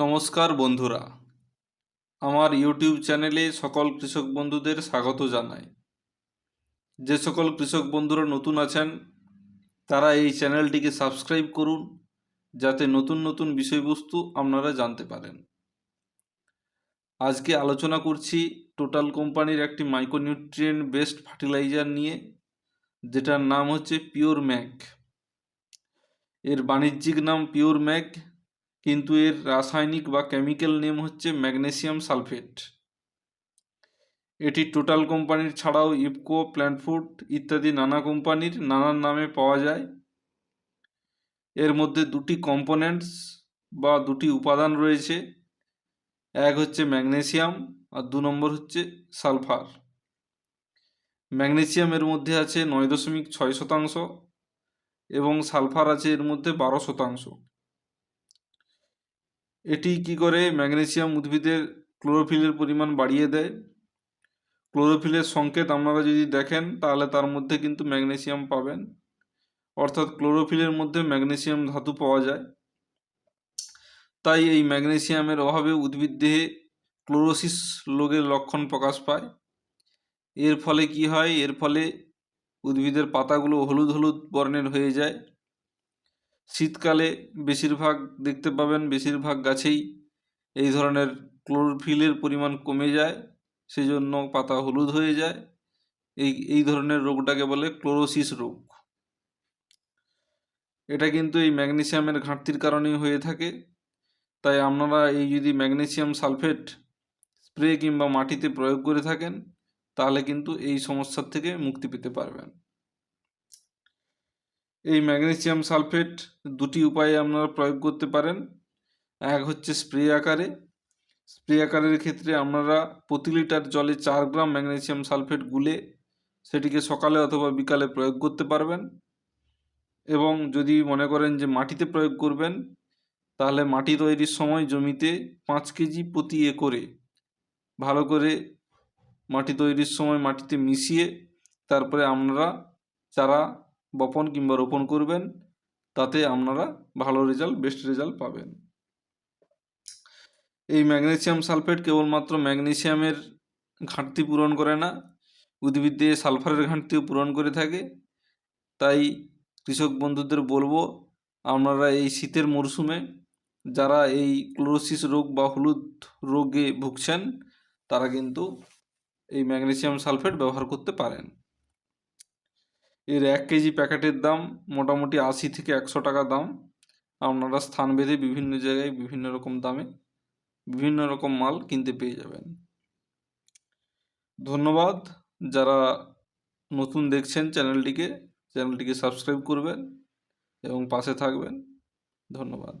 নমস্কার বন্ধুরা। আমার ইউটিউব চ্যানেলে সকল কৃষক বন্ধুদের স্বাগত জানাই। যে সকল কৃষক বন্ধুরা নতুন আছেন, তারা এই চ্যানেলটিকে সাবস্ক্রাইব করুন, যাতে নতুন নতুন বিষয়বস্তু আপনারা জানতে পারেন। আজকে আলোচনা করছি টোটাল কোম্পানির একটি মাইক্রোনিউট্রিয়েন্ট বেস্ট ফার্টিলাইজার নিয়ে, যেটার নাম হচ্ছে পিওর ম্যাক এর বাণিজ্যিক নাম পিওর ম্যাক কিন্তু এর রাসায়নিক বা কেমিক্যাল নেম হচ্ছে ম্যাগনেসিয়াম সালফেট এটি টোটাল কোম্পানির ছাড়াও ইফকো প্ল্যান্ট ফুড ইত্যাদি নানা কোম্পানির নানান নামে পাওয়া যায়। এর মধ্যে দুটি কম্পোনেন্টস বা দুটি উপাদান রয়েছে। এক হচ্ছে ম্যাগনেসিয়াম আর দু নম্বর হচ্ছে সালফার ম্যাগনেসিয়াম এর মধ্যে আছে নয় দশমিক ছয় শতাংশ এবং সালফার আছে এর মধ্যে বারো শতাংশ। এটি কি করে ম্যাগনেসিয়াম উদ্ভিদের ক্লোরোফিলের পরিমাণ বাড়িয়ে দেয়? ক্লোরোফিলের সংকেত আপনারা যদি দেখেন, তাহলে তার মধ্যে কিন্তু ম্যাগনেসিয়াম পাবেন। অর্থাৎ ক্লোরোফিলের মধ্যে ম্যাগনেসিয়াম ধাতু পাওয়া যায়। তাই এই ম্যাগনেসিয়ামের অভাবে উদ্ভিদ দেহে ক্লোরোসিস রোগের লক্ষণ প্রকাশ পায়। এর ফলে কি হয়? এর ফলে উদ্ভিদের পাতাগুলো হলুদ হলুদ বর্ণের হয়ে যায়। শীতকালে বেশিরভাগ দেখতে পাবেন, বেশিরভাগ গাছেই এই ধরনের ক্লোরোফিলের পরিমাণ কমে যায় সেই জন্য পাতা হলুদ হয়ে যায়। এই এই ধরনের রোগটাকে বলে ক্লোরোসিস রোগ। এটা কিন্তু এই ম্যাগনেসিয়ামের ঘাটতির কারণেই হয়ে থাকে। তাই আপনারা এই যদি ম্যাগনেসিয়াম সালফেট স্প্রে কিংবা মাটিতে প্রয়োগ করে থাকেন, তাহলে কিন্তু এই সমস্যার থেকে মুক্তি পেতে পারবেন। এই ম্যাগনেসিয়াম সালফেট দুটি উপায়ে আপনারা প্রয়োগ করতে পারেন। এক হচ্ছে স্প্রে আকারে। স্প্রে আকারের ক্ষেত্রে আপনারা প্রতি লিটার জলে চার গ্রাম ম্যাগনেসিয়াম সালফেট গুলে সেটিকে সকালে অথবা বিকালে প্রয়োগ করতে পারবেন। এবং যদি মনে করেন যে মাটিতে প্রয়োগ করবেন, তাহলে মাটি তৈরির সময় জমিতে পাঁচ কেজি প্রতি একরে ভালো করে মাটি তৈরির সময় মাটিতে মিশিয়ে তারপরে আপনারা চারা বপন কিংবা রোপণ করবেন, তাতে আপনারা ভালো রেজাল্ট বেস্ট রেজাল্ট পাবেন। এই ম্যাগনেসিয়াম সালফেট কেবলমাত্র ম্যাগনেসিয়ামের ঘাটতি পূরণ করে না, উদ্ভিদ দিয়ে সালফারের ঘাটতিও পূরণ করে থাকে। তাই কৃষক বন্ধুদের বলব, আপনারা এই শীতের মরশুমে যারা এই ক্লোরোসিস রোগ বা হলুদ রোগে ভুগছেন, তারা কিন্তু এই ম্যাগনেসিয়াম সালফেট ব্যবহার করতে পারেন। এর এক কেজি প্যাকেটের দাম মোটামুটি আশি থেকে একশো টাকা দাম। আপনারা স্থান ভেদে বিভিন্ন জায়গায় বিভিন্ন রকম দামে বিভিন্ন রকম মাল কিনতে পেয়ে যাবেন। ধন্যবাদ। যারা নতুন দেখছেন চ্যানেলটিকে চ্যানেলটিকে সাবস্ক্রাইব করবেন এবং পাশে থাকবেন। ধন্যবাদ।